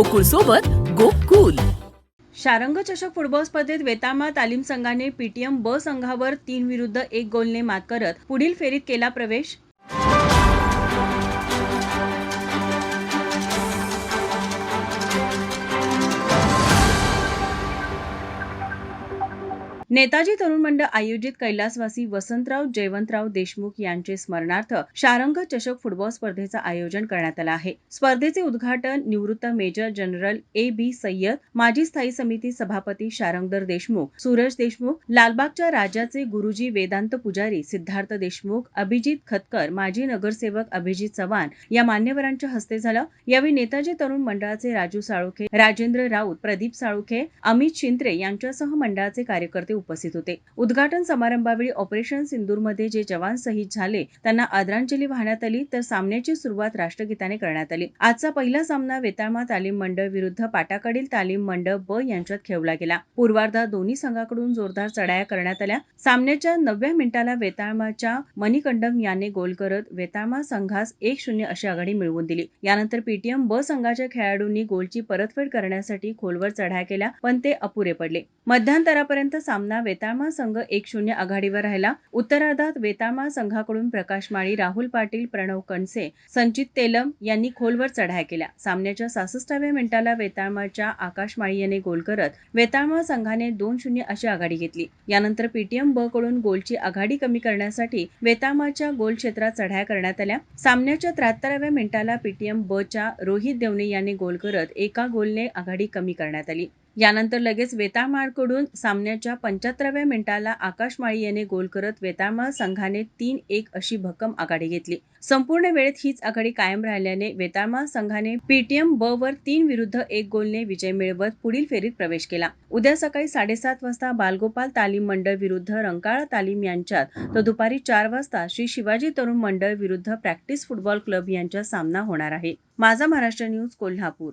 गोकुळ सोबत गोकुल. शारंग चषक फुटबॉल स्पर्धेत वेतामा तालीम संघाने पीटीएम ब संघावर तीन विरुद्ध एक गोलने मात करत पुढील फेरीत केला प्रवेश. नेताजी तरुण मंडळ आयोजित कैलासवासी वसंतराव जयवंतराव देशमुख यांचे स्मरणार्थ शारंग चषक फुटबॉल स्पर्धेचं आयोजन करण्यात आलं आहे. स्पर्धेचे उद्घाटन निवृत्त major general A B Syed माजी स्थायी समिती सभापती शारंगधर देशमुख सूरज देशमुख लालबागच्या राजाचे गुरुजी वेदांत पुजारी सिद्धार्थ देशमुख अभिजित खतकर माजी नगरसेवक अभिजित चव्हाण या मान्यवरांच्या हस्ते झालं. यावेळी नेताजी तरुण मंडळाचे राजू साळुखे राजेंद्र राऊत प्रदीप साळुखे अमित शिंत्रे यांच्यासह मंडळाचे कार्यकर्ते उपस्थित होते. उद्घाटन समारंभावेळी ऑपरेशन सिंदूरमध्ये जे जवान शहीद झाले त्यांना आदरांजली वाहण्यात आली तर सामन्याची सुरुवात राष्ट्रगीताने करण्यात आली. आजचा पहिला सामना वेताळमा तालीम मंडळ विरुद्ध पाटाकडील तालीम मंडळ ब यांच्यात खेळला गेला. पूर्वार्धात दोन्ही संघाकडून जोरदार चढाया करण्यात आल्या. सामन्याच्या नवव्या मिनिटाला वेताळमाच्या मणिकंडम याने गोल करत वेताळमा संघास एक शून्य अशी आघाडी मिळवून दिली. यानंतर पीटीएम ब संघाच्या खेळाडूंनी गोलची परतफेड करण्यासाठी खोलवर चढाया केल्या पण ते अपुरे पडले. मध्यांतरापर्यंत सामना वेताळमा संघ एक शून्य आघाडीवर राहिला. उत्तरार्धात वेताळमा संघाकडून प्रकाश माळी राहुल पाटील प्रणव कणसे संचित तेलम यांनी खोलवर चढाया केल्या. सामन्याच्या सासष्टाव्या मिनिटाला वेताळमाच्या आकाश माळी याने गोल करत वेताळमा संघाने दोन शून्य अशी आघाडी घेतली. यानंतर पीटीएम ब कडून गोलची आघाडी कमी करण्यासाठी वेताळमाच्या गोल क्षेत्रात चढाया करण्यात आल्या. सामन्याच्या त्र्याहत्तराव्या मिनिटाला पीटीएम ब च्या रोहित देवणे याने गोल करत एका गोलने आघाडी कमी करण्यात आली. यानंतर लगेच वेताळमाळकडून सामन्याच्या पंच्याहत्तराव्या मिनिटाला आकाश माळी याने गोल करत वेताळमाळ संघाने तीन एक अशी भक्कम आघाडी घेतली. संपूर्ण वेळेत हीच आघाडी कायम राहिल्याने वेताळमाळ संघाने पीटीएम ब वर तीन विरुद्ध एक गोलने विजय मिळवत पुढील फेरीत प्रवेश केला. उद्या सकाळी साडेसात वाजता बालगोपाल तालीम मंडळ विरुद्ध रंकाळा तालीम यांच्यात तर दुपारी चार वाजता श्री शिवाजी तरुण मंडळ विरुद्ध प्रॅक्टिस फुटबॉल क्लब यांच्यात सामना होणार आहे. माझा महाराष्ट्र न्यूज कोल्हापूर.